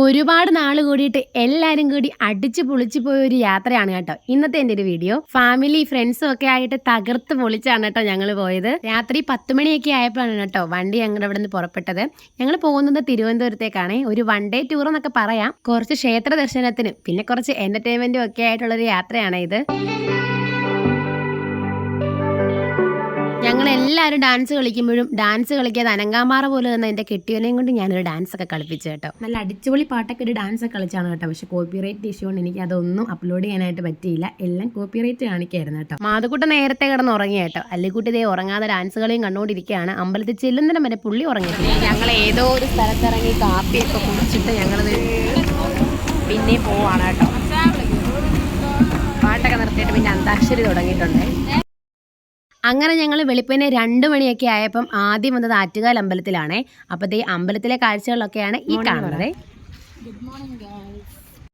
ഒരുപാട് നാൾ കൂടിയിട്ട് എല്ലാവരും കൂടി അടിച്ചു പൊളിച്ചു പോയ ഒരു യാത്രയാണ് കേട്ടോ. ഇന്നത്തെ എന്റെ ഒരു വീഡിയോ. ഫാമിലി ഫ്രണ്ട്സും ഒക്കെ ആയിട്ട് തകർത്ത് പൊളിച്ചാണ് കേട്ടോ ഞങ്ങൾ പോയത്. രാത്രി പത്ത് മണിയൊക്കെ ആയപ്പോഴാണ് കേട്ടോ വണ്ടി ഞങ്ങളുടെ ഇവിടെ നിന്ന് പുറപ്പെട്ടത്. ഞങ്ങൾ പോകുന്നത് തിരുവനന്തപുരത്തേക്കാണ്. ഒരു വൺ ഡേ ടൂർ എന്നൊക്കെ പറയാം. കുറച്ച് ക്ഷേത്ര ദർശനത്തിന് പിന്നെ കുറച്ച് എന്റർടൈൻമെന്റും ഒക്കെ ആയിട്ടുള്ള ഒരു യാത്രയാണ് ഇത്. എല്ലാവരും ഡാൻസ് കളിക്കുമ്പോഴും ഡാൻസ് കളിക്കാതെ അനങ്കാമാറ പോലെ തന്നെ എന്റെ കെട്ടിയോനെയും കൊണ്ട് ഞാനൊരു ഡാൻസ് ഒക്കെ കളിപ്പിച്ചു കേട്ടോ. നല്ല അടിച്ചുപൊളി പാട്ടൊക്കെ ഒരു ഡാൻസ് ഒക്കെ കളിച്ചാണ് കേട്ടോ. പക്ഷെ കോപ്പിറൈറ്റ് ഇഷ്യൂ കൊണ്ട് എനിക്ക് അതൊന്നും അപ്ലോഡ് ചെയ്യാനായിട്ട് പറ്റിയില്ല. എല്ലാം കോപ്പിറൈറ്റ് കാണിക്കായിരുന്നു കേട്ടോ. മാതുക്കുട്ട നേരത്തെ കിടന്ന് ഉറങ്ങി കേട്ടോ. അല്ലിക്കുട്ടി ഇതേ ഉറങ്ങാതെ ഡാൻസ് കളിയും കണ്ടുകൊണ്ടിരിക്കുകയാണ്. അമ്പലത്തിൽ ചെല്ലുന്നതിനും വരെ പുള്ളി ഉറങ്ങിയിട്ടില്ല. ഞങ്ങൾ ഏതോ ഒരു സ്ഥലത്തിറങ്ങി കാപ്പിയൊക്കെ കുടിച്ചിട്ട് ഞങ്ങൾ പിന്നെ പോവാണ് കേട്ടോ. പാട്ടൊക്കെ നിർത്തിയിട്ട് പിന്നെ അന്താക്ഷരി തുടങ്ങിയിട്ടുണ്ട്. അങ്ങനെ ഞങ്ങൾ വെളുപ്പിനെ രണ്ട് മണിയൊക്കെ ആയപ്പം ആദ്യം വന്നത് ആറ്റുകാൽ അമ്പലത്തിലാണേ. അപ്പോൾ ഈ അമ്പലത്തിലെ കാഴ്ചകളൊക്കെയാണ് ഈ കാണുന്നത്. ഗുഡ് മോർണിംഗ്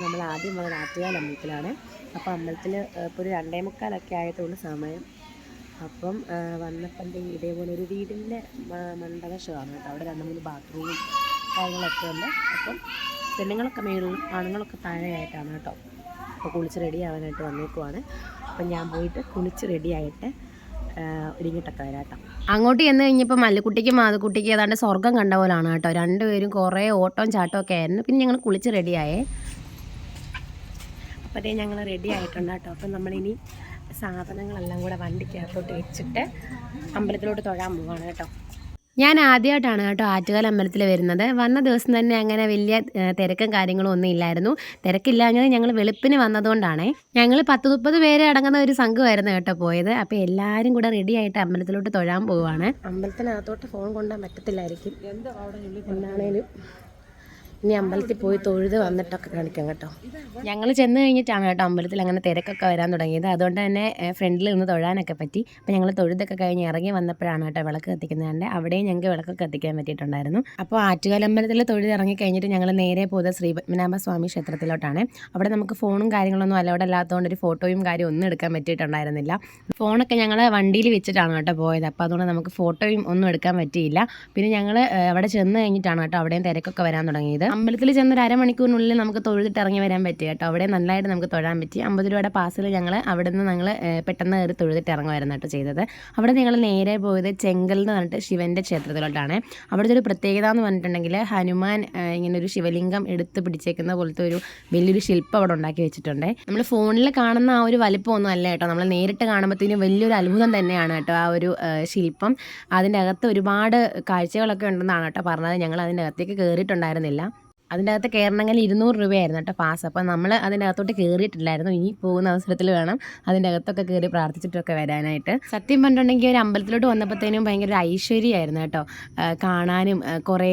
നമ്മൾ ആദ്യം വന്നത് ആറ്റുകാൽ അമ്പലത്തിലാണ്. അപ്പോൾ അമ്പലത്തിൽ ഇപ്പോൾ ഒരു രണ്ടേ മുക്കാലൊക്കെ ആയതുകൊണ്ട് സമയം. അപ്പം വന്നപ്പോൾ വന്നപ്പം ദേ ഇതേപോലെ ഒരു വീടിന്റെ മ- മണ്ഡപശമാണ് കേട്ടോ. അവിടെ രണ്ട് മൂന്ന് ബാത്റൂമും കാര്യങ്ങളൊക്കെ ഉണ്ട്. അപ്പം പെണ്ണുങ്ങളൊക്കെ മേളിലും ആണുങ്ങളൊക്കെ താഴെയായിട്ടാണ് കേട്ടോ. അപ്പോൾ കുളിച്ച് റെഡി ആവാനായിട്ട് വന്നേക്കുവാണ്. അപ്പം ഞാൻ പോയിട്ട് കുളിച്ച് റെഡിയായിട്ട് ഒരുങ്ങിട്ടൊക്കെ വരാം കേട്ടോ അങ്ങോട്ട് ചെന്ന് കഴിഞ്ഞപ്പോൾ മല്ലിക്കുട്ടിക്കും മാതക്കുട്ടിക്കും ഏതാണ്ട് സ്വർഗം കണ്ട പോലാണ് കേട്ടോ. രണ്ടുപേരും കുറേ ഓട്ടവും ചാട്ടവും ഒക്കെ ആയിരുന്നു. പിന്നെ ഞങ്ങൾ കുളിച്ച് റെഡിയായേ അപ്പോൾ അതേ ഞങ്ങൾ റെഡി ആയിട്ടുണ്ട് കേട്ടോ. അപ്പം നമ്മളിനി സാധനങ്ങളെല്ലാം കൂടെ വണ്ടിക്കകത്തോട്ട് വെച്ചിട്ട് അമ്പലത്തിലോട്ട് തൊഴാൻ പോവാണ് കേട്ടോ. ഞാൻ ആദ്യമായിട്ടാണ് കേട്ടോ ആറ്റുകാൽ അമ്പലത്തിൽ വരുന്നത്. വന്ന ദിവസം തന്നെ അങ്ങനെ വലിയ തിരക്കും കാര്യങ്ങളും ഒന്നും ഇല്ലായിരുന്നു. തിരക്കില്ലാഞ്ഞത് ഞങ്ങൾ വെളുപ്പിന് വന്നതുകൊണ്ടാണേ. ഞങ്ങൾ പത്ത് മുപ്പത് പേര് അടങ്ങുന്ന ഒരു സംഘമായിരുന്നു കേട്ടോ പോയത്. അപ്പോൾ എല്ലാവരും കൂടെ റെഡി ആയിട്ട് അമ്പലത്തിലോട്ട് തൊഴാൻ പോവുകയാണ് അമ്പലത്തിനകത്തോട്ട് ഫോൺ കൊണ്ടുപോകാൻ പറ്റത്തില്ലായിരിക്കും. എന്താണേലും ഇനി അമ്പലത്തിൽ പോയി തൊഴുത് വന്നിട്ടൊക്കെ കാണിക്കാം കേട്ടോ. ഞങ്ങൾ ചെന്ന് കഴിഞ്ഞിട്ടാണ് കേട്ടോ അമ്പലത്തിൽ അങ്ങനെ തിരക്കൊക്കെ വരാൻ തുടങ്ങിയത്. അതുകൊണ്ട് തന്നെ ഫ്രണ്ടിൽ നിന്ന് തൊഴാനൊക്കെ പറ്റി. അപ്പോൾ ഞങ്ങൾ തൊഴുതൊക്കെ കഴിഞ്ഞ് ഇറങ്ങി വന്നപ്പോഴാണ് കേട്ടോ വിളക്ക് കത്തിക്കുന്നതിന്റെ അവിടെയും ഞങ്ങൾക്ക് വിളക്കൊക്കെ കത്തിക്കാൻ പറ്റിയിട്ടുണ്ടായിരുന്നു. അപ്പോൾ ആറ്റുകാൽ അമ്പലത്തിൽ തൊഴുത് ഇറങ്ങി കഴിഞ്ഞിട്ട് ഞങ്ങൾ നേരെ പോയത് ശ്രീ പത്മനാഭ സ്വാമി ക്ഷേത്രത്തിലോട്ടാണ്. അവിടെ നമുക്ക് ഫോണും കാര്യങ്ങളൊന്നും അലൗഡ് അല്ലാത്തതുകൊണ്ട് ഒരു ഫോട്ടോയും കാര്യം ഒന്നും എടുക്കാൻ പറ്റിയിട്ടുണ്ടായിരുന്നില്ല. ഫോണൊക്കെ ഞങ്ങൾ വണ്ടിയിൽ വെച്ചിട്ടാണ് കേട്ടോ പോയത്. അപ്പോൾ അതുകൊണ്ട് നമുക്ക് ഫോട്ടോയും ഒന്നും എടുക്കാൻ പറ്റിയില്ല. പിന്നെ ഞങ്ങൾ അവിടെ ചെന്ന് കഴിഞ്ഞിട്ടാണ് കേട്ടോ അവിടെയും തിരക്കൊക്കെ വരാൻ തുടങ്ങിയത്. അമ്പലത്തിൽ ചെന്ന് ഒരു അരമണിക്കൂറിനുള്ളിൽ നമുക്ക് തൊഴുതിട്ട് ഇറങ്ങി വരാൻ പറ്റി കേട്ടോ. അവിടെ നല്ലതായിട്ട് നമുക്ക് തൊഴാൻ പറ്റി. അമ്പത് രൂപയുടെ പാസ്സിൽ ഞങ്ങൾ അവിടെ നിന്ന് ഞങ്ങൾ പെട്ടെന്ന് കയറി തൊഴുതിട്ട് ഇറങ്ങുമായിരുന്നു കേട്ടോ ചെയ്തത്. അവിടെ ഞങ്ങൾ നേരെ പോയത് ചെങ്കൽ എന്ന് പറഞ്ഞിട്ട് ശിവന്റെ ക്ഷേത്രത്തിലോട്ടാണ്. അവിടുത്തെ ഒരു പ്രത്യേകത എന്ന് പറഞ്ഞിട്ടുണ്ടെങ്കിൽ ഹനുമാൻ ഇങ്ങനെ ഒരു ശിവലിംഗം എടുത്ത് പിടിച്ചേക്കുന്ന പോലത്തെ ഒരു വലിയൊരു ശില്പം അവിടെ ഉണ്ടാക്കി വെച്ചിട്ടുണ്ട്. നമ്മൾ ഫോണിൽ കാണുന്ന ആ ഒരു വലിപ്പമൊന്നും അല്ല കേട്ടോ. നമ്മൾ നേരിട്ട് കാണുമ്പോഴത്തേനും വലിയൊരു അത്ഭുതം തന്നെയാണ് കേട്ടോ ആ ഒരു ശില്പം. അതിന്റെ അകത്ത് ഒരുപാട് കാഴ്ചകളൊക്കെ ഉണ്ടെന്നാണ് കേട്ടോ പറഞ്ഞത്. ഞങ്ങൾ അതിന്റെ അകത്തേക്ക് കയറിയിട്ടുണ്ടായിരുന്നില്ല അതിന്റെ അകത്ത് കയറണമെങ്കിൽ ഇരുന്നൂറ് രൂപയായിരുന്നു കേട്ടോ പാസ്. അപ്പോൾ നമ്മൾ അതിന്റെ അകത്തോട്ട് കയറിയിട്ടില്ലായിരുന്നു ഇനി പോകുന്ന അവസരത്തിൽ വേണം അതിന്റെ അകത്തൊക്കെ കയറി പ്രാർത്ഥിച്ചിട്ടൊക്കെ വരാനായിട്ട്. സത്യം പറഞ്ഞിട്ടുണ്ടെങ്കിൽ ഒരു അമ്പലത്തിലോട്ട് വന്നപ്പോഴത്തേനും ഭയങ്കര ഐശ്വര്യമായിരുന്നു കേട്ടോ. കാണാനും കുറേ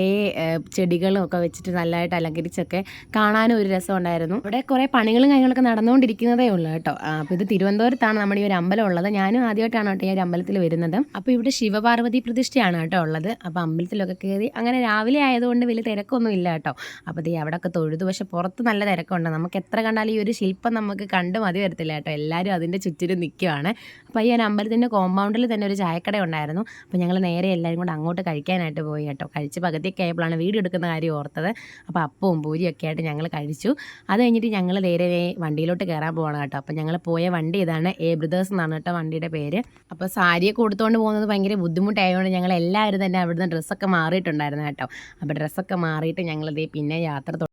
ചെടികളും ഒക്കെ വെച്ചിട്ട് നല്ലതായിട്ട് അലങ്കരിച്ചൊക്കെ കാണാനും ഒരു രസം ഉണ്ടായിരുന്നു. ഇവിടെ കുറേ പണികളും കാര്യങ്ങളൊക്കെ നടന്നുകൊണ്ടിരിക്കുന്നതേ ഉള്ളൂ കേട്ടോ. അപ്പോൾ ഇത് തിരുവനന്തപുരത്താണ് നമ്മുടെ ഈ ഒരു അമ്പലം ഉള്ളത്. ഞാനും ആദ്യമായിട്ടാണ് കേട്ടോ ഈ ഒരു അമ്പലത്തിൽ വരുന്നത്. അപ്പോൾ ഇവിടെ ശിവപാർവതി പ്രതിഷ്ഠയാണ് കേട്ടോ ഉള്ളത്. അപ്പോൾ അമ്പലത്തിലൊക്കെ കയറി അങ്ങനെ രാവിലെ ആയതുകൊണ്ട് വലിയ തിരക്കൊന്നും ഇല്ല കേട്ടോ. അപ്പോൾ ദേ അവിടെ അവിടെയൊക്കെ തൊഴുതു. പക്ഷെ പുറത്ത് നല്ല തിരക്കുണ്ട്. നമുക്ക് എത്ര കണ്ടാലും ഈ ഒരു ശില്പം നമുക്ക് കണ്ട് മതി വരത്തില്ല കേട്ടോ. എല്ലാവരും അതിന്റെ ചുറ്റിലും നിൽക്കുവാണ്. അപ്പോൾ ഈ ഒരു അമ്പലത്തിന്റെ കോമ്പൗണ്ടിൽ തന്നെ ഒരു ചായക്കട ഉണ്ടായിരുന്നു. അപ്പോൾ ഞങ്ങൾ നേരെ എല്ലാവരും കൂടെ അങ്ങോട്ട് കഴിക്കാനായിട്ട് പോയി കേട്ടോ. കഴിച്ച് പകുതിയൊക്കെ ആയപ്പോഴാണ് വീഡിയോ എടുക്കുന്ന കാര്യം ഓർത്തത്. അപ്പോൾ അപ്പവും പൂരിയൊക്കെ ആയിട്ട് ഞങ്ങൾ കഴിച്ചു. അത് കഴിഞ്ഞിട്ട് ഞങ്ങൾ നേരെ വണ്ടിയിലോട്ട് കയറാൻ പോകണം കേട്ടോ. അപ്പോൾ ഞങ്ങൾ പോയ വണ്ടി ഇതാണ് എ ബ്രദേഴ്സ് എന്നാണ് കേട്ടോ വണ്ടിയുടെ പേര്. അപ്പോൾ സാരിയൊക്കെ കൊടുത്തുകൊണ്ട് പോകുന്നത് ഭയങ്കര ബുദ്ധിമുട്ടായതുകൊണ്ട് ഞങ്ങൾ എല്ലാവരും തന്നെ അവിടുന്ന് ഡ്രസ്സൊക്കെ മാറിയിട്ടുണ്ടായിരുന്നു കേട്ടോ. അപ്പോൾ ഡ്രസ്സൊക്കെ മാറിയിട്ട് ഞങ്ങളിതേ പിന്നെ യാത്ര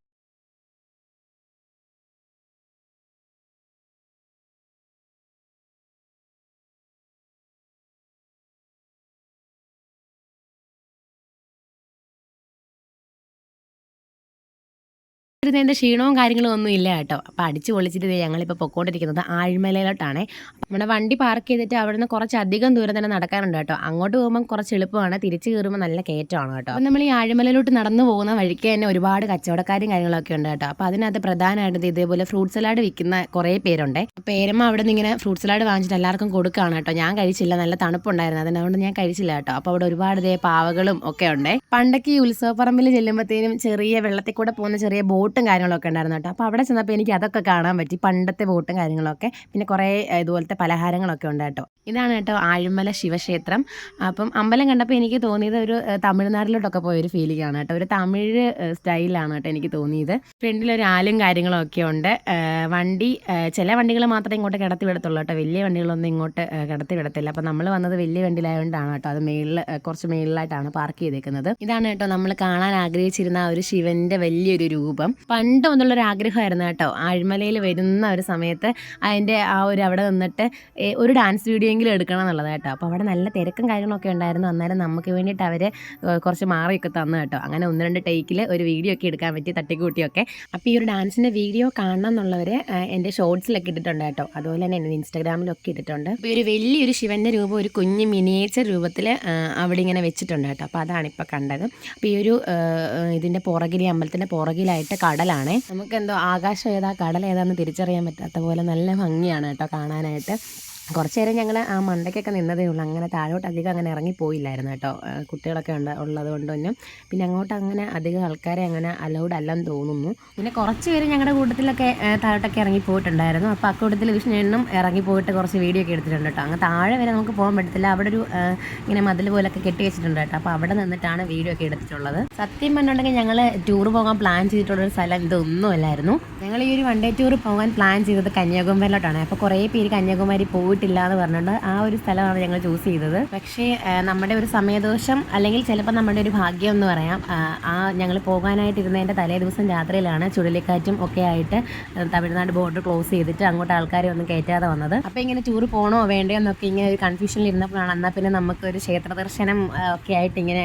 ഇരുന്നതിന്റെ ക്ഷീണവും കാര്യങ്ങളും ഒന്നും ഇല്ല കേട്ടോ. അപ്പോൾ അടിച്ച് പൊളിച്ചിട്ട് ഞങ്ങളിപ്പോൾ പൊക്കോണ്ടിരിക്കുന്നത് ആഴ്മലയിലോട്ടാണ്. നമ്മുടെ വണ്ടി പാർക്ക് ചെയ്തിട്ട് അവിടെ നിന്ന് കുറച്ചധികം ദൂരം തന്നെ നടക്കാനുണ്ട് കേട്ടോ. അങ്ങോട്ട് പോകുമ്പോൾ കുറച്ച് എളുപ്പമാണ്. തിരിച്ച് കയറുമ്പോൾ നല്ല കയറ്റമാണ് കേട്ടോ. അപ്പോൾ നമ്മൾ ഈ ആഴ്മലയിലോട്ട് നടന്നു പോകുന്ന വഴിക്ക് തന്നെ ഒരുപാട് കച്ചവടക്കാരും കാര്യങ്ങളൊക്കെ ഉണ്ട് കേട്ടോ. അപ്പോൾ അതിനകത്ത് പ്രധാനമായിട്ട് ഇതേപോലെ ഫ്രൂട്ട് സലാഡ് വിൽക്കുന്ന കുറേ പേരുണ്ട്. പേരമ്മ അവിടെ നിന്ന് ഇങ്ങനെ ഫ്രൂട്ട് സലാഡ് വാങ്ങിച്ചിട്ട് എല്ലാവർക്കും കൊടുക്കുകയാണ് കേട്ടോ. ഞാൻ കഴിച്ചില്ല. നല്ല തണുപ്പുണ്ടായിരുന്നു. അതുകൊണ്ട് ഞാൻ കഴിച്ചില്ല കേട്ടോ. അപ്പോൾ അവിടെ ഒരുപാട് ദേ പാവകളും ഒക്കെ ഉണ്ട്. പണ്ടൊക്കെ ഈ ഉത്സവപ്പറമ്പിൽ ചെല്ലുമ്പോഴത്തേനും ചെറിയ വെള്ളത്തിൽ കൂടെ പോകുന്ന ചെറിയ ബോട്ട് ബോട്ടും കാര്യങ്ങളൊക്കെ ഉണ്ടായിരുന്നു കേട്ടോ. അപ്പോൾ അവിടെ ചെന്നപ്പോൾ എനിക്ക് അതൊക്കെ കാണാൻ പറ്റി. പണ്ടത്തെ ബോട്ടും കാര്യങ്ങളൊക്കെ. പിന്നെ കുറേ ഇതുപോലത്തെ പലഹാരങ്ങളൊക്കെ ഉണ്ട് കേട്ടോ. ഇതാണ് കേട്ടോ ആഴിമല ശിവക്ഷേത്രം. അപ്പം അമ്പലം കണ്ടപ്പോൾ എനിക്ക് തോന്നിയത് ഒരു തമിഴ്നാട്ടിലോട്ടൊക്കെ പോയ ഒരു ഫീലിംഗ് ആണ് കേട്ടോ. ഒരു തമിഴ് സ്റ്റൈലാണ് കേട്ടോ എനിക്ക് തോന്നിയത്. ഫ്രണ്ടിൽ ഒരു ആലും കാര്യങ്ങളൊക്കെ ഉണ്ട്. വണ്ടി ചില വണ്ടികൾ മാത്രമേ ഇങ്ങോട്ട് കിടത്തി വിടത്തുള്ളൂ കേട്ടോ. വലിയ വണ്ടികളൊന്നും ഇങ്ങോട്ട് കിടത്തി വിടത്തില്ല. അപ്പോൾ നമ്മൾ വന്നത് വലിയ വണ്ടിയിലായതുകൊണ്ടാണ് കേട്ടോ. അത് മേളിൽ കുറച്ച് മേളിലായിട്ടാണ് പാർക്ക് ചെയ്തേക്കുന്നത്. ഇതാണ് കേട്ടോ നമ്മൾ കാണാൻ ആഗ്രഹിച്ചിരുന്ന ആ ഒരു ശിവന്റെ വലിയൊരു രൂപം. പണ്ട് മുതലുള്ളൊരു ആഗ്രഹമായിരുന്നു കേട്ടോ. ആഴ്മലയിൽ വരുന്ന ഒരു സമയത്ത് അതിന്റെ ആ ഒരു അവിടെ നിന്നിട്ട് ഒരു ഡാൻസ് വീഡിയോ എങ്കിലും എടുക്കണം എന്നുള്ളത് കേട്ടോ. അപ്പോൾ അവിടെ നല്ല തിരക്കും കാര്യങ്ങളൊക്കെ ഉണ്ടായിരുന്നു. അന്നേരം നമുക്ക് വേണ്ടിയിട്ട് അവർ കുറച്ച് മാറിയൊക്കെ തന്നു കേട്ടോ. അങ്ങനെ ഒന്ന് രണ്ട് ടേക്കിൽ ഒരു വീഡിയോ ഒക്കെ എടുക്കാൻ പറ്റി തട്ടിക്കൂട്ടിയൊക്കെ. അപ്പോൾ ഈ ഒരു ഡാൻസിന്റെ വീഡിയോ കാണണം എന്നുള്ളവർ എന്റെ ഷോർട്സിലൊക്കെ ഇട്ടിട്ടുണ്ട് കേട്ടോ. അതുപോലെ തന്നെ എന്റെ ഇൻസ്റ്റാഗ്രാമിലൊക്കെ ഇട്ടിട്ടുണ്ട്. അപ്പോൾ ഒരു വലിയൊരു ശിവന്റെ രൂപം ഒരു കുഞ്ഞ് മിനിയേച്ചർ രൂപത്തിൽ അവിടെ ഇങ്ങനെ വെച്ചിട്ടുണ്ട് കേട്ടോ. അപ്പോൾ അതാണ് ഇപ്പോൾ കണ്ടത്. അപ്പോൾ ഈ ഒരു ഇതിന്റെ പുറകിൽ അമ്പലത്തിന്റെ പുറകിലായിട്ട് കടലാണ്. നമുക്കെന്തോ ആകാശം ഏതാ കടൽ ഏതാന്ന് തിരിച്ചറിയാൻ പറ്റാത്ത പോലെ നല്ല ഭംഗിയാണ് കേട്ടോ കാണാനായിട്ട്. കുറച്ച് നേരം ഞങ്ങൾ ആ മണ്ടയ്ക്കൊക്കെ നിന്നതേ ഉള്ളൂ. അങ്ങനെ താഴോട്ട് അധികം അങ്ങനെ ഇറങ്ങിപ്പോയില്ലായിരുന്നു കേട്ടോ. കുട്ടികളൊക്കെ ഉണ്ട് ഉള്ളത് കൊണ്ട് തന്നെ. പിന്നെ അങ്ങോട്ട് അങ്ങനെ അധികം ആൾക്കാരെ അങ്ങനെ അലൗഡ് അല്ലെന്ന് തോന്നുന്നു. പിന്നെ കുറച്ച് പേര് ഞങ്ങളുടെ കൂട്ടത്തിലൊക്കെ താഴോട്ടൊക്കെ ഇറങ്ങി പോയിട്ടുണ്ടായിരുന്നു അപ്പോൾ അക്കൂട്ടത്തിൽ ഇറങ്ങി പോയിട്ട് കുറച്ച് വീഡിയോ ഒക്കെ എടുത്തിട്ടുണ്ട് കേട്ടോ. അങ്ങ് താഴെ വരെ നമുക്ക് പോകാൻ പറ്റത്തില്ല. അവിടെ ഒരു ഇങ്ങനെ മതിൽ പോലൊക്കെ കെട്ടി വെച്ചിട്ടുണ്ട് കേട്ടോ. അപ്പോൾ അവിടെ നിന്നിട്ടാണ് വീഡിയോ ഒക്കെ എടുത്തിട്ടുള്ളത്. സത്യം പറഞ്ഞിട്ടുണ്ടെങ്കിൽ ഞങ്ങൾ ടൂർ പോകാൻ പ്ലാൻ ചെയ്തിട്ടുള്ള ഒരു സ്ഥലം ഇതൊന്നുമല്ലായിരുന്നു. ഞങ്ങൾ ഈ ഒരു വൺ ഡേ ടൂർ പോകാൻ പ്ലാൻ ചെയ്തത് കന്യാകുമാരിലോട്ടാണ്. അപ്പോൾ കുറേ പേര് കന്യാകുമാരി പോയിട്ടില്ല എന്ന് പറഞ്ഞുകൊണ്ട് ആ ഒരു സ്ഥലമാണ് ഞങ്ങൾ ചൂസ് ചെയ്തത്. പക്ഷേ നമ്മുടെ ഒരു സമയദോഷം അല്ലെങ്കിൽ ചിലപ്പോൾ നമ്മുടെ ഒരു ഭാഗ്യം എന്ന് പറയാം ആ, ഞങ്ങൾ പോകാനായിട്ടിരുന്നതിന്റെ തലേ ദിവസം രാത്രിയിലാണ് ചുഴലിക്കാറ്റും ഒക്കെ ആയിട്ട് തമിഴ്നാട് ബോർഡർ ക്ലോസ് ചെയ്തിട്ട് അങ്ങോട്ട് ആൾക്കാരെ ഒന്നും കയറ്റാതെ വന്നത്. അപ്പോൾ ഇങ്ങനെ ടൂർ പോകണോ വേണ്ടയോ എന്നൊക്കെ ഇങ്ങനെ ഒരു കൺഫ്യൂഷനിൽ ഇരുന്നപ്പോഴാണ് എന്നാൽ പിന്നെ നമുക്ക് ഒരു ക്ഷേത്ര ദർശനം ഒക്കെ ആയിട്ട് ഇങ്ങനെ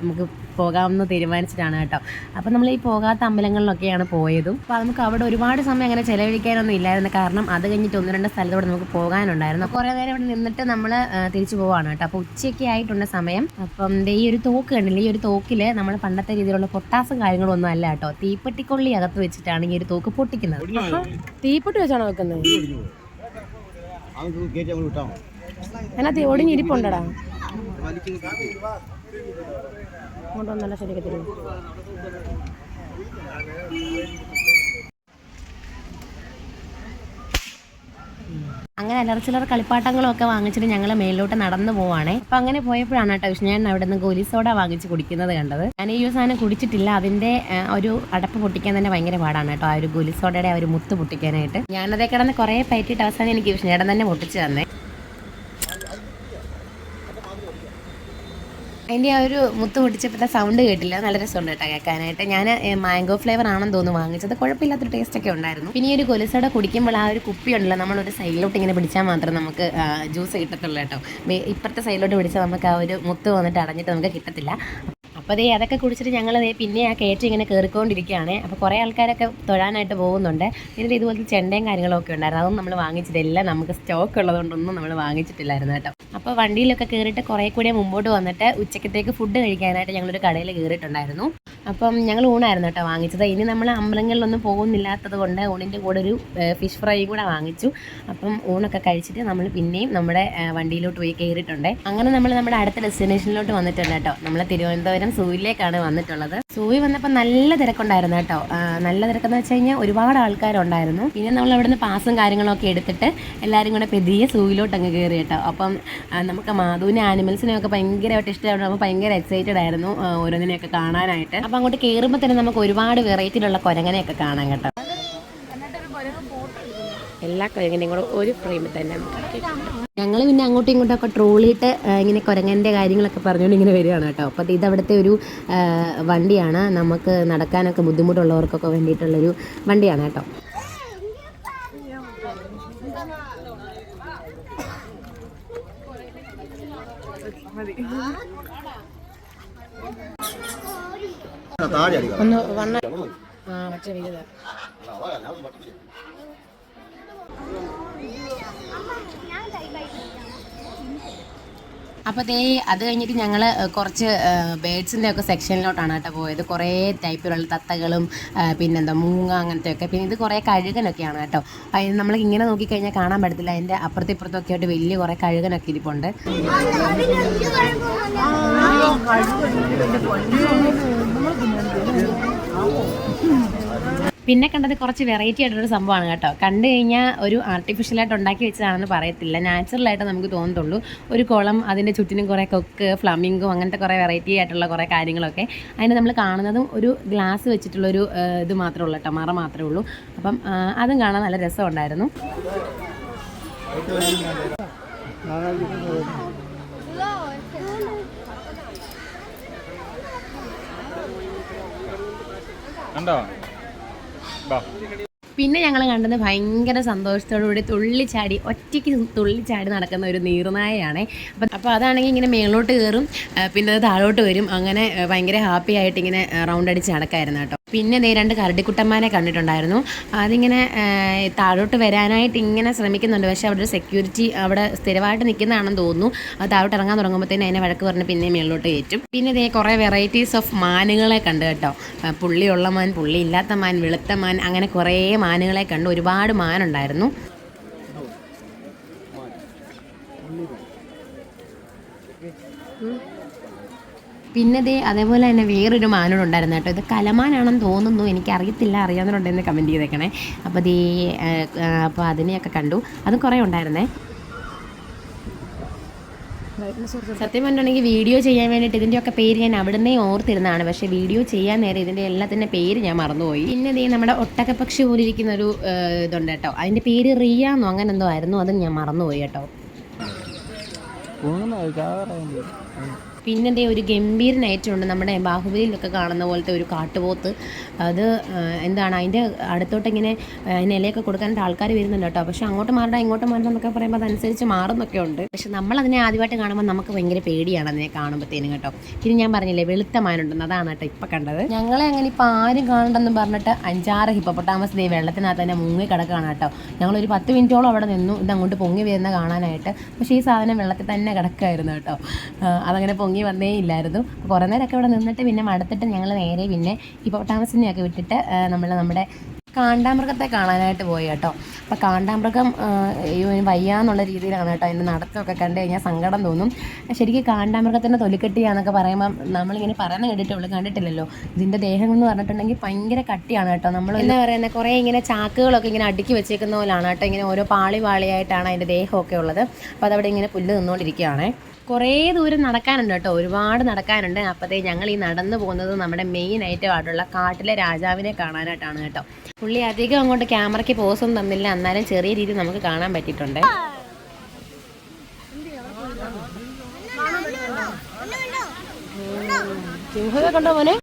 നമുക്ക് പോകാമെന്ന് തീരുമാനിച്ചിട്ടാണ് കേട്ടോ. അപ്പോൾ നമ്മൾ ഈ പോകാത്ത അമ്പലങ്ങളിലൊക്കെയാണ് പോയതും. അപ്പോൾ നമുക്ക് അവിടെ ഒരുപാട് സമയം അങ്ങനെ ചിലവഴിക്കാനൊന്നും ഇല്ലായിരുന്നു. കാരണം അത് കഴിഞ്ഞിട്ട് ഒന്ന് രണ്ട് സ്ഥലത്തോടെ നമുക്ക് പോകാനുണ്ടായിരുന്നു. കുറേ നേരം ഇവിടെ നിന്നിട്ട് നമ്മൾ തിരിച്ചു പോവാണ് കേട്ടോ. അപ്പോൾ ഉച്ചയൊക്കെ ആയിട്ടുള്ള സമയം. അപ്പം ഈ ഒരു തോക്ക് കണ്ടില്ല ഈ ഒരു തോക്കിൽ നമ്മൾ പണ്ടത്തെ രീതിയിലുള്ള പൊട്ടാസും കാര്യങ്ങളും ഒന്നും അല്ല കേട്ടോ. തീപ്പെട്ടിക്കൊള്ളി അകത്ത് വെച്ചിട്ടാണ് ഈ ഒരു തോക്ക് പൊട്ടിക്കുന്നത്. തീപ്പെട്ടി വെച്ചാണ് വെക്കുന്നത്? അതിനകത്ത് ഒടിഞ്ഞിരിപ്പുണ്ടടാ കൊണ്ടുവന്നല്ല ശരിക്കും അങ്ങനെ അലർച്ചിലർ കളിപ്പാട്ടങ്ങളും ഒക്കെ വാങ്ങിച്ചിട്ട് ഞങ്ങൾ മേലോട്ട് നടന്നു പോവാണേ. അപ്പൊ അങ്ങനെ പോയപ്പോഴാണ് കേട്ടോ ഞാൻ അവിടെ നിന്ന് ഗോലി സോഡ വാങ്ങിച്ച് കുടിക്കുന്നത് കണ്ടത്. ഞാൻ ഈ ഒരു സാധനം കുടിച്ചിട്ടില്ല. അതിന്റെ ഒരു അടപ്പ് പൊട്ടിക്കാൻ തന്നെ ഭയങ്കര പാടാണ് കേട്ടോ ആ ഒരു ഗോലി സോഡയുടെ ആ ഒരു മുത്ത് പൊട്ടിക്കാനായിട്ട്. ഞാനതേ കിടന്ന് കുറെ പറ്റിയിട്ട് അവസാനം എനിക്ക് വിഷ്ണുചേട്ടൻ തന്നെ പൊട്ടിച്ചു തന്നെ. അതിന്റെ ആ ഒരു മുത്ത് പൊട്ടിച്ചപ്പോഴത്തെ സൗണ്ട് കേട്ടില്ല. നല്ല രസമുണ്ട് കേട്ടോ കേൾക്കാനായിട്ട്. ഞാൻ മാംഗോ ഫ്ലേവർ ആണെന്ന് തോന്നുന്നു വാങ്ങിച്ചത്. കുഴപ്പമില്ലാത്തൊരു ടേസ്റ്റ് ഒക്കെ ഉണ്ടായിരുന്നു. പിന്നെ ഒരു കൊലുസോടെ കുടിക്കുമ്പോൾ ആ ഒരു കുപ്പി ഉണ്ടല്ലോ നമ്മളൊരു സൈഡിലോട്ട് ഇങ്ങനെ പിടിച്ചാൽ മാത്രം നമുക്ക് ജ്യൂസ് കിട്ടത്തുള്ളൂ കേട്ടോ. ഇപ്പുറത്തെ സൈഡിലോട്ട് പിടിച്ചാൽ നമുക്ക് ആ ഒരു മുത്ത് വന്നിട്ട് അടഞ്ഞിട്ട് നമുക്ക് കിട്ടത്തില്ല. അപ്പോൾ അതേ അതൊക്കെ കുടിച്ചിട്ട് ഞങ്ങൾ പിന്നെ ആ കയറ്റി ഇങ്ങനെ കയറിക്കൊണ്ടിരിക്കുകയാണ് അപ്പോൾ കുറേ ആൾക്കാരൊക്കെ തൊഴാനായിട്ട് പോകുന്നുണ്ട്. ഇതിൽ ഇതുപോലത്തെ ചെണ്ടയും കാര്യങ്ങളൊക്കെ ഉണ്ടായിരുന്നു. അതൊന്നും നമ്മൾ വാങ്ങിച്ചിട്ടില്ല. നമുക്ക് സ്റ്റോക്ക് ഉള്ളതുകൊണ്ടൊന്നും നമ്മൾ വാങ്ങിച്ചിട്ടില്ലായിരുന്നു കേട്ടോ. അപ്പോൾ വണ്ടിയിലൊക്കെ കയറിയിട്ട് കുറേ കൂടി മുമ്പോട്ട് വന്നിട്ട് ഉച്ചക്കത്തേക്ക് ഫുഡ് കഴിക്കാനായിട്ട് ഞങ്ങളൊരു കടയിൽ കയറിയിട്ടുണ്ടായിരുന്നു അപ്പം ഞങ്ങൾ ഊണായിരുന്നു കേട്ടോ വാങ്ങിച്ചത്. ഇനി നമ്മൾ അമ്പലങ്ങളിലൊന്നും പോകുന്നില്ലാത്തത് കൊണ്ട് ഊണിന്റെ കൂടെ ഒരു ഫിഷ് ഫ്രൈ കൂടെ വാങ്ങിച്ചു. അപ്പം ഊണൊക്കെ കഴിച്ചിട്ട് നമ്മൾ പിന്നെയും നമ്മുടെ വണ്ടിയിലോട്ട് പോയി കയറിയിട്ടുണ്ട് അങ്ങനെ നമ്മൾ നമ്മുടെ അടുത്ത ഡെസ്റ്റിനേഷനിലോട്ട് വന്നിട്ടുണ്ട് കേട്ടോ. നമ്മൾ തിരുവനന്തപുരം സൂയിലേക്കാണ് വന്നിട്ടുള്ളത്. സൂയി വന്നപ്പോൾ നല്ല തിരക്കുണ്ടായിരുന്നു കേട്ടോ. നല്ല തിരക്കെന്ന് വെച്ച് കഴിഞ്ഞാൽ ഒരുപാട് ആൾക്കാരുണ്ടായിരുന്നു. പിന്നെ നമ്മൾ അവിടുന്ന് പാസും കാര്യങ്ങളൊക്കെ എടുത്തിട്ട് എല്ലാവരും കൂടെ പെതിയെ സൂയിലോട്ട് അങ്ങ് കയറി കേട്ടോ. അപ്പം നമുക്ക് മാധുവിനെ ആനിമൽസിനെയൊക്കെ ഭയങ്കരമായിട്ട് ഇഷ്ടമായിട്ട് നമ്മൾ ഭയങ്കര എക്സൈറ്റഡ് ആയിരുന്നു ഓരോന്നിനെയൊക്കെ കാണാനായിട്ട്. അപ്പോൾ അങ്ങോട്ട് കയറുമ്പോൾ തന്നെ നമുക്ക് ഒരുപാട് വെറൈറ്റിയിലുള്ള കുരങ്ങനെയൊക്കെ കാണാൻ കേട്ടോ. എല്ലാ കുരങ്ങനെയും കൂടെ ഒരു ഫ്രെയിമിൽ തന്നെ ഞങ്ങൾ പിന്നെ അങ്ങോട്ടും ഇങ്ങോട്ടും ഒക്കെ ട്രോളിയിട്ട് ഇങ്ങനെ കുരങ്ങന്റെ കാര്യങ്ങളൊക്കെ പറഞ്ഞുകൊണ്ട് ഇങ്ങനെ വരികയാണ് കേട്ടോ. അപ്പോൾ ഇത് അവിടുത്തെ ഒരു വണ്ടിയാണ്. നമുക്ക് നടക്കാനൊക്കെ ബുദ്ധിമുട്ടുള്ളവർക്കൊക്കെ വേണ്ടിയിട്ടുള്ളൊരു വണ്ടിയാണ് കേട്ടോ. ഒന്ന് വണ്ണ ആ മറ്റേ വലുത് അപ്പോൾ ദേ അത് കഴിഞ്ഞിട്ട് ഞങ്ങൾ കുറച്ച് ബേഡ്സിന്റെ ഒക്കെ സെക്ഷനിലോട്ടാണ് കേട്ടോ പോയത്. കുറേ ടൈപ്പിലുള്ള തത്തകളും പിന്നെന്താ മൂങ്ങ അങ്ങനത്തെ ഒക്കെ പിന്നെ ഇത് കുറേ കഴുകനൊക്കെയാണ് കേട്ടോ. നമ്മൾ ഇങ്ങനെ നോക്കിക്കഴിഞ്ഞാൽ കാണാൻ പറ്റത്തില്ല. അതിന്റെ അപ്പുറത്തും ആയിട്ട് വലിയ കുറേ കഴുകനൊക്കെ ഇരിപ്പുണ്ട്. പിന്നെ കണ്ടത് കുറച്ച് വെറൈറ്റി ആയിട്ടൊരു സംഭവമാണ് കേട്ടോ. കണ്ടു കഴിഞ്ഞാൽ ഒരു ആർട്ടിഫിഷ്യലായിട്ട് ഉണ്ടാക്കി വെച്ചതാണെന്ന് പറയത്തില്ല. നാച്ചുറലായിട്ട് നമുക്ക് തോന്നത്തുള്ളൂ. ഒരു കുളം അതിന്റെ ചുറ്റിനും കുറേ കൊക്ക് ഫ്ലമിംഗും അങ്ങനത്തെ കുറേ വെറൈറ്റി ആയിട്ടുള്ള കുറേ കാര്യങ്ങളൊക്കെ അതിന് നമ്മൾ കാണുന്നതും ഒരു ഗ്ലാസ് വെച്ചിട്ടുള്ളൊരു ഇത് മാത്രമേ ഉള്ളൂ കേട്ടോ. മറ മാത്രമേ ഉള്ളൂ. അപ്പം അതും കാണാൻ നല്ല രസമുണ്ടായിരുന്നു. കണ്ടോ? പിന്നെ ഞങ്ങൾ കണ്ടത് ഭയങ്കര സന്തോഷത്തോടുകൂടി തുള്ളിച്ചാടി ഒറ്റയ്ക്ക് തുള്ളിച്ചാടി നടക്കുന്ന ഒരു നീർനായയാണ് അപ്പം അപ്പോൾ അതാണെങ്കിൽ ഇങ്ങനെ മേളോട്ട് കയറും പിന്നെ അത് താഴോട്ട് വരും. അങ്ങനെ ഭയങ്കര ഹാപ്പി ആയിട്ട് ഇങ്ങനെ റൗണ്ട് അടിച്ച് നടക്കായിരുന്നു കേട്ടോ. പിന്നെ ദേ രണ്ട് കരടിക്കുട്ടന്മാരെ കണ്ടിട്ടുണ്ടായിരുന്നു. അതിങ്ങനെ താഴോട്ട് വരാനായിട്ട് ഇങ്ങനെ ശ്രമിക്കുന്നുണ്ട്. പക്ഷേ അവിടെ ഒരു സെക്യൂരിറ്റി അവിടെ സ്ഥിരമായിട്ട് നിൽക്കുന്നതാണെന്ന് തോന്നുന്നു. അത് താഴോട്ട് ഇറങ്ങാൻ തുടങ്ങുമ്പോഴത്തേനും അതിനെ വഴക്ക് പറഞ്ഞ് പിന്നെ മേളിലോട്ട് കയറ്റും. പിന്നെ ഇതേ കുറേ വെറൈറ്റീസ് ഓഫ് മാനുകളെ കണ്ട് കേട്ടോ. പുള്ളിയുള്ള മാൻ പുള്ളി ഇല്ലാത്ത മാൻ വെളുത്ത മാൻ അങ്ങനെ കുറേ മാനുകളെ കണ്ടു ഒരുപാട് മാനുണ്ടായിരുന്നു. പിന്നെ ഇതേ അതേപോലെ തന്നെ വേറൊരു മാനോട് ഉണ്ടായിരുന്നു കേട്ടോ. ഇത് കലമാനാണെന്ന് തോന്നുന്നു. എനിക്ക് എനിക്കറിയത്തില്ല അറിയാവുന്നവരുണ്ടെന്ന് കമന്റ് ചെയ്തേക്കണേ. അപ്പോൾ ദേ അപ്പോൾ അതിനെയൊക്കെ കണ്ടു. അതും കുറേ ഉണ്ടായിരുന്നേ. സത്യം പറഞ്ഞിട്ടുണ്ടെങ്കിൽ വീഡിയോ ചെയ്യാൻ വേണ്ടിയിട്ട് ഇതിന്റെയൊക്കെ പേര് ഞാൻ അവിടുന്ന് ഓർത്തിരുന്നതാണ്. പക്ഷേ വീഡിയോ ചെയ്യാൻ നേരം ഇതിന്റെ എല്ലാത്തിന്റെ പേര് ഞാൻ മറന്നുപോയി. പിന്നെ ഇതേ നമ്മുടെ ഒട്ടകപ്പക്ഷി പോലെ ഇരിക്കുന്ന ഒരു ഇതുണ്ട് കേട്ടോ. അതിന്റെ പേര് റിയാന്നോ അങ്ങനെ എന്തോ ആയിരുന്നു അതും ഞാൻ മറന്നുപോയി കേട്ടോ. പിന്നെ ദേ ഒരു ഗംഭീര ഗംഭീരനായിട്ടുണ്ട് നമ്മുടെ ബാഹുബലിയിലൊക്കെ കാണുന്ന പോലത്തെ ഒരു കാട്ടുപോത്ത്. അത് എന്താണ് അതിന്റെ അടുത്തോട്ട് ഇങ്ങനെ ഇലയൊക്കെ കൊടുക്കാനായിട്ട് ആൾക്കാർ വരുന്നുണ്ട് കേട്ടോ. പക്ഷെ അങ്ങോട്ട് മാറണ്ട ഇങ്ങോട്ട് മാറണം എന്നൊക്കെ പറയുമ്പോൾ അതനുസരിച്ച് മാറുന്നൊക്കെ ഉണ്ട്. പക്ഷെ നമ്മളതിനെ ആദ്യമായിട്ട് കാണുമ്പോൾ നമുക്ക് ഭയങ്കര പേടിയാണ് അതിനെ കാണുമ്പോഴത്തേനും കേട്ടോ. ഇനി ഞാൻ പറഞ്ഞില്ലേ വെളുത്ത മാനുണ്ടെന്ന്. അതാണ് കേട്ടോ ഇപ്പം കണ്ടത്. ഞങ്ങളെ അങ്ങനെ ഇപ്പം ആരും കാണണ്ടെന്ന് പറഞ്ഞിട്ട് അഞ്ചാറ് ഹിപ്പോപ്പൊട്ടാമസ് ദേ വെള്ളത്തിനകത്ത് തന്നെ മുങ്ങി കിടക്കുകയാണ് കേട്ടോ. ഞങ്ങളൊരു പത്ത് മിനിറ്റോളം അവിടെ നിന്നു. ഇത് അങ്ങോട്ട് പൊങ്ങി വരുന്ന കാണാനായിട്ട്. പക്ഷേ ഈ സാധനം വെള്ളത്തിൽ തന്നെ കിടക്കുമായിരുന്നു കേട്ടോ. അതങ്ങനെ പൊങ്ങി വന്നേ ഇല്ലായിരുന്നു. കുറേ നേരമൊക്കെ ഇവിടെ നിന്നിട്ട് പിന്നെ മടുത്തിട്ട് ഞങ്ങൾ നേരെ പിന്നെ ഹിപ്പോട്ടാമസിനെയൊക്കെ വിട്ടിട്ട് നമ്മൾ നമ്മുടെ കാണ്ടാമൃഗത്തെ കാണാനായിട്ട് പോയി കേട്ടോ. അപ്പോൾ കാണ്ടാമൃഗം വയ്യാന്നുള്ള രീതിയിലാണ് കേട്ടോ അതിന്റെ നടത്തമൊക്കെ കണ്ടു കഴിഞ്ഞാൽ സങ്കടം തോന്നും. ശരിക്കും കാണ്ടാമൃഗത്തിന്റെ തൊലിക്കെട്ടിയാന്നൊക്കെ പറയുമ്പം നമ്മളിങ്ങനെ പറയുന്നത് കേട്ടിട്ടുള്ളൂ കണ്ടിട്ടില്ലല്ലോ. ഇതിന്റെ ദേഹം എന്ന് പറഞ്ഞിട്ടുണ്ടെങ്കിൽ ഭയങ്കര കട്ടിയാണ് കേട്ടോ. നമ്മൾ എന്താ പറയുന്നത് കുറേ ഇങ്ങനെ ചാക്കുകളൊക്കെ ഇങ്ങനെ അടുക്കി വെച്ചേക്കുന്ന പോലാണ് കേട്ടോ. ഇങ്ങനെ ഓരോ പാളി പാളിയായിട്ടാണ് അതിന്റെ ദേഹമൊക്കെ ഉള്ളത്. അപ്പോൾ അതവിടെ ഇങ്ങനെ പുല്ല് നിന്നുകൊണ്ടിരിക്കുകയാണേ. കുറേ ദൂരം നടക്കാനുണ്ട് കേട്ടോ ഒരുപാട് നടക്കാനുണ്ട് അപ്പോഴത്തേ ഞങ്ങൾ ഈ നടന്നു പോകുന്നത് നമ്മുടെ മെയിൻ ഐറ്റം ആയിട്ടുള്ള കാട്ടിലെ രാജാവിനെ കാണാനായിട്ടാണ് കേട്ടോ പുള്ളി അധികം അങ്ങോട്ട് ക്യാമറയ്ക്ക് പോസും തന്നില്ല എന്നാലും ചെറിയ രീതിയിൽ നമുക്ക് കാണാൻ പറ്റിയിട്ടുണ്ട് സിംഹമൊക്കെ കണ്ടോ മോനെ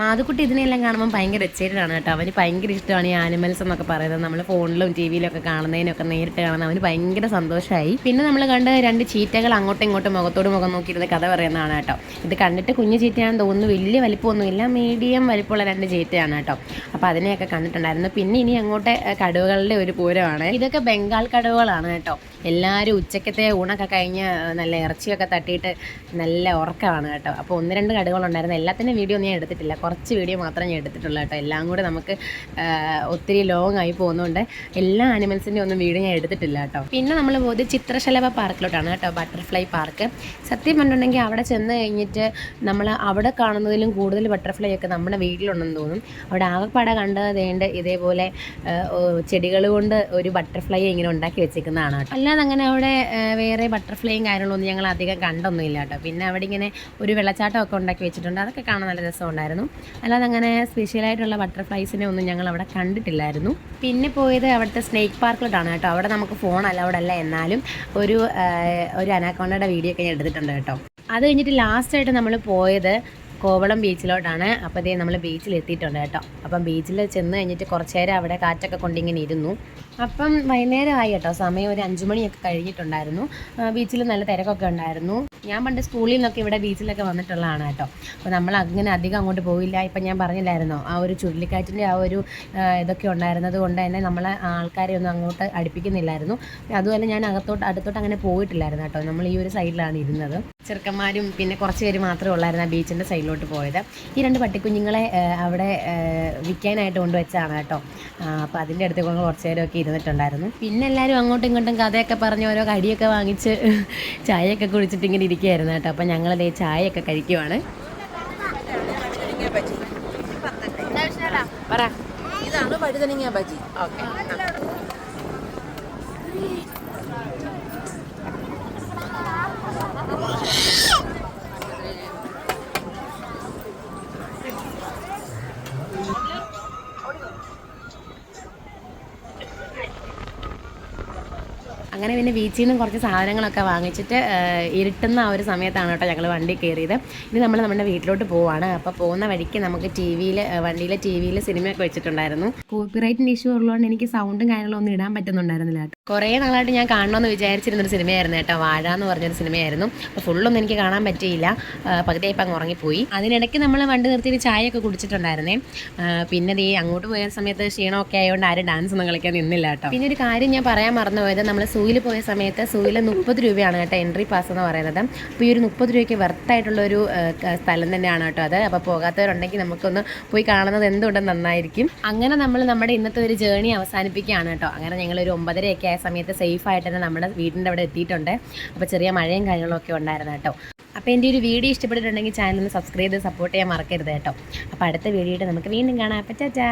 മാതുക്കുട്ടി ഇതിനെല്ലാം കാണുമ്പോൾ ഭയങ്കര എക്സൈറ്റഡ് ആണ് കേട്ടോ. അവന് ഭയങ്കര ഇഷ്ടമാണ് ഈ ആനിമൽസ് എന്നൊക്കെ പറയുന്നത്. നമ്മൾ ഫോണിലും ടി വിയിലൊക്കെ കാണുന്നതിനൊക്കെ നേരിട്ട് കാണുന്ന അവന് ഭയങ്കര സന്തോഷമായി പിന്നെ നമ്മൾ കണ്ട രണ്ട് ചീറ്റകൾ അങ്ങോട്ടും ഇങ്ങോട്ടും മുഖത്തോട് മുഖം നോക്കിയിരുന്ന കഥ പറയുന്നതാണ് കേട്ടോ. ഇത് കണ്ടിട്ട് കുഞ്ഞു ചീറ്റയാണെന്ന് തോന്നുന്നു. വലിയ വലിപ്പമൊന്നുമില്ല മീഡിയം വലിപ്പമുള്ള രണ്ട് ചീറ്റയാണ് കേട്ടോ. അപ്പോൾ അതിനെയൊക്കെ കണ്ടിട്ടുണ്ടായിരുന്നു. പിന്നെ ഇനി അങ്ങോട്ട് കടുവകളുടെ ഒരു പൂരമാണ്. ഇതൊക്കെ ബംഗാൾ കടുവകളാണ് കേട്ടോ. എല്ലാവരും ഉച്ചക്കത്തെ ഊണൊക്കെ കഴിഞ്ഞ് നല്ല ഇറച്ചിയൊക്കെ തട്ടിയിട്ട് നല്ല ഉറക്കമാണ് കേട്ടോ. അപ്പോൾ ഒന്ന് രണ്ട് കടുവകളുണ്ടായിരുന്നു. എല്ലാത്തിന്റെ വീഡിയോ ഒന്നും ഞാൻ എടുത്തിട്ടില്ല. കുറച്ച് വീഡിയോ മാത്രമേ ഞാൻ എടുത്തിട്ടുള്ളൂ കേട്ടോ. എല്ലാം കൂടെ നമുക്ക് ഒത്തിരി ലോങ് ആയി പോകുന്നതുകൊണ്ട് എല്ലാ ആനിമൽസിന്റെ ഒന്നും വീഡിയോ ഞാൻ എടുത്തിട്ടില്ല കേട്ടോ. പിന്നെ നമ്മൾ പോയത് ചിത്രശലഭ പാർക്കിലോട്ടാണ് കേട്ടോ ബട്ടർഫ്ലൈ പാർക്ക് സത്യം പറഞ്ഞിട്ടുണ്ടെങ്കിൽ അവിടെ ചെന്ന് കഴിഞ്ഞിട്ട് നമ്മൾ അവിടെ കാണുന്നതിലും കൂടുതൽ ബട്ടർഫ്ലൈ ഒക്കെ നമ്മുടെ വീട്ടിലുണ്ടെന്ന് തോന്നും. അവിടെ ആകെപ്പാടെ കണ്ടത് ഇതേപോലെ ചെടികൾ കൊണ്ട് ഒരു ബട്ടർഫ്ലൈ ഇങ്ങനെ ഉണ്ടാക്കി വെച്ചേക്കുന്നതാണ് കേട്ടോ. അല്ലാതെ അങ്ങനെ അവിടെ വേറെ ബട്ടർഫ്ലൈയും കാര്യങ്ങളൊന്നും ഞങ്ങൾ അധികം കണ്ടൊന്നുമില്ല കേട്ടോ. പിന്നെ അവിടെ ഇങ്ങനെ ഒരു വെള്ളച്ചാട്ടമൊക്കെ ഉണ്ടാക്കി വെച്ചിട്ടുണ്ട്. അതൊക്കെ കാണാൻ നല്ല രസമുണ്ടായിരുന്നു. അല്ലാതെ അങ്ങനെ സ്പെഷ്യലായിട്ടുള്ള ബട്ടർഫ്ലൈസിനെ ഒന്നും ഞങ്ങൾ അവിടെ കണ്ടിട്ടില്ലായിരുന്നു. പിന്നെ പോയത് അവിടുത്തെ സ്നേക്ക് പാർക്കിലോട്ടാണ് കേട്ടോ. അവിടെ നമുക്ക് ഫോൺ അലൗഡ് അല്ല എന്നാലും ഒരു ഒരു അനാക്കോണ്ടയുടെ വീഡിയോ ഒക്കെ ഞാൻ എടുത്തിട്ടുണ്ട് കേട്ടോ. അത് കഴിഞ്ഞിട്ട് ലാസ്റ്റായിട്ട് നമ്മൾ പോയത് കോവളം ബീച്ചിലോട്ടാണ്. അപ്പോൾ ഇതേ നമ്മൾ ബീച്ചിൽ എത്തിയിട്ടുണ്ട് കേട്ടോ. അപ്പം ബീച്ചിൽ ചെന്ന് കഴിഞ്ഞിട്ട് കുറച്ച് നേരം അവിടെ കാറ്റൊക്കെ കൊണ്ടിങ്ങനെ ഇരുന്നു. അപ്പം വൈകുന്നേരമായി കേട്ടോ. സമയം ഒരു അഞ്ചു മണിയൊക്കെ കഴിഞ്ഞിട്ടുണ്ടായിരുന്നു. ബീച്ചിൽ നല്ല തിരക്കൊക്കെ ഉണ്ടായിരുന്നു. ഞാൻ പണ്ട് സ്കൂളിൽ നിന്നൊക്കെ ഇവിടെ ബീച്ചിലൊക്കെ വന്നിട്ടുള്ളതാണ് കേട്ടോ. അപ്പോൾ നമ്മൾ അങ്ങനെ അധികം അങ്ങോട്ട് പോയില്ല. ഇപ്പം ഞാൻ പറഞ്ഞില്ലായിരുന്നോ ആ ഒരു ചുഴലിക്കാറ്റിന്റെ ആ ഒരു ഇതൊക്കെ ഉണ്ടായിരുന്നത് കൊണ്ട് തന്നെ നമ്മളെ ആൾക്കാരെ ഒന്നും അങ്ങോട്ട് അടുപ്പിക്കുന്നില്ലായിരുന്നു. അതുപോലെ ഞാൻ അകത്തോട്ട് അടുത്തോട്ട് അങ്ങനെ പോയിട്ടില്ലായിരുന്നു കേട്ടോ. നമ്മൾ ഈ ഒരു സൈഡിലാണ് ഇരുന്നത്. ചെറുക്കന്മാരും പിന്നെ കുറച്ച് പേര് മാത്രമേ ഉള്ളായിരുന്നു ആ ബീച്ചിന്റെ സൈഡിലോട്ട് പോയത്. ഈ രണ്ട് പട്ടിക്കുഞ്ഞുങ്ങളെ അവിടെ വിൽക്കാനായിട്ട് കൊണ്ടുവച്ചതാണ് കേട്ടോ. അപ്പോൾ അതിന്റെ അടുത്ത് കൊണ്ട് കുറച്ച് നേരമൊക്കെ ഇരുന്നിട്ടുണ്ടായിരുന്നു. പിന്നെ എല്ലാവരും അങ്ങോട്ടും ഇങ്ങോട്ടും കഥയൊക്കെ പറഞ്ഞ് ഓരോ കടിയൊക്കെ വാങ്ങിച്ച് ചായയൊക്കെ കുടിച്ചിട്ട് ഇങ്ങനെ ഇരിക്കുകയായിരുന്നു കേട്ടോ. അപ്പം ഞങ്ങളിതേ ചായയൊക്കെ കഴിക്കുവാണ്. പറ. ഇതാണ് വഴുതനങ്ങ ബജി. ഓക്കെ. അങ്ങനെ പിന്നെ ബീച്ചിൽ നിന്ന് കുറച്ച് സാധനങ്ങളൊക്കെ വാങ്ങിച്ചിട്ട് ഇരുട്ടുന്ന ആ ഒരു സമയത്താണ് കേട്ടോ ഞങ്ങൾ വണ്ടി കയറിയത്. ഇനി നമ്മൾ നമ്മുടെ വീട്ടിലോട്ട് പോവാണ്. അപ്പോൾ പോകുന്ന വഴിക്ക് നമുക്ക് ടി വിയിൽ വണ്ടിയിലെ ടി വിയിൽ സിനിമയൊക്കെ വെച്ചിട്ടുണ്ടായിരുന്നു. കോപ്പിറൈറ്റിന്റെ ഇഷ്യൂ ഉള്ളതുകൊണ്ട് എനിക്ക് സൗണ്ടും കാര്യങ്ങളും ഒന്നും ഇടാൻ പറ്റുന്നുണ്ടായിരുന്നില്ല കേട്ടോ. കുറേ നാളായിട്ട് ഞാൻ കാണണമെന്ന് വിചാരിച്ചിരുന്നൊരു സിനിമയായിരുന്നു കേട്ടോ. വാഴ എന്ന് പറഞ്ഞൊരു സിനിമയായിരുന്നു. അപ്പോൾ ഫുള്ളൊന്നും എനിക്ക് കാണാൻ പറ്റിയില്ല. പകുതി അങ്ങ് ഉറങ്ങിപ്പോയി. അതിനിടയ്ക്ക് നമ്മൾ വണ്ടി നിർത്തിയിട്ട് ചായയൊക്കെ കുടിച്ചിട്ടുണ്ടായിരുന്നേ. പിന്നെ ദേ അങ്ങോട്ട് പോയ സമയത്ത് ക്ഷീണമൊക്കെ ആയതുകൊണ്ട് ആരും ഡാൻസ് ഒന്നും കളിക്കാൻ നിന്നില്ല കേട്ടോ. പിന്നെ ഒരു കാര്യം ഞാൻ പറയാൻ മറന്നു പോയത് നമ്മൾ സൂയിൽ പോയ സമയത്ത് സൂയിൽ മുപ്പത് രൂപയാണ് കേട്ടോ എൻട്രി പാസ് എന്ന് പറയുന്നത്. അപ്പോൾ ഈ ഒരു മുപ്പത് രൂപയ്ക്ക് വെർത്തായിട്ടുള്ള ഒരു സ്ഥലം തന്നെയാണ് കേട്ടോ അത്. അപ്പോൾ പോകാത്തവരുണ്ടെങ്കിൽ നമുക്കൊന്ന് പോയി കാണുന്നത് എന്തുകൊണ്ടും നന്നായിരിക്കും. അങ്ങനെ നമ്മൾ നമ്മുടെ ഇന്നത്തെ ഒരു ജേണി അവസാനിപ്പിക്കുകയാണ് കേട്ടോ. അങ്ങനെ ഞങ്ങൾ ഒരു ഒമ്പതരയൊക്കെ ആയ സമയത്ത് സേഫ് ആയിട്ട് തന്നെ നമ്മുടെ വീടിന്റെ അവിടെ എത്തിയിട്ടുണ്ട്. അപ്പോൾ ചെറിയ മഴയും കാര്യങ്ങളൊക്കെ ഉണ്ടായിരുന്നു കേട്ടോ. അപ്പോൾ എന്റെ ഒരു വീഡിയോ ഇഷ്ടപ്പെട്ടിട്ടുണ്ടെങ്കിൽ ചാനൽ സബ്സ്ക്രൈബ് ചെയ്ത് സപ്പോർട്ട് ചെയ്യാൻ മറക്കരുത് കേട്ടോ. അപ്പോൾ അടുത്ത വീഡിയോ നമുക്ക് വീണ്ടും കാണാം. അപ്പോൾ ചാച്ചാ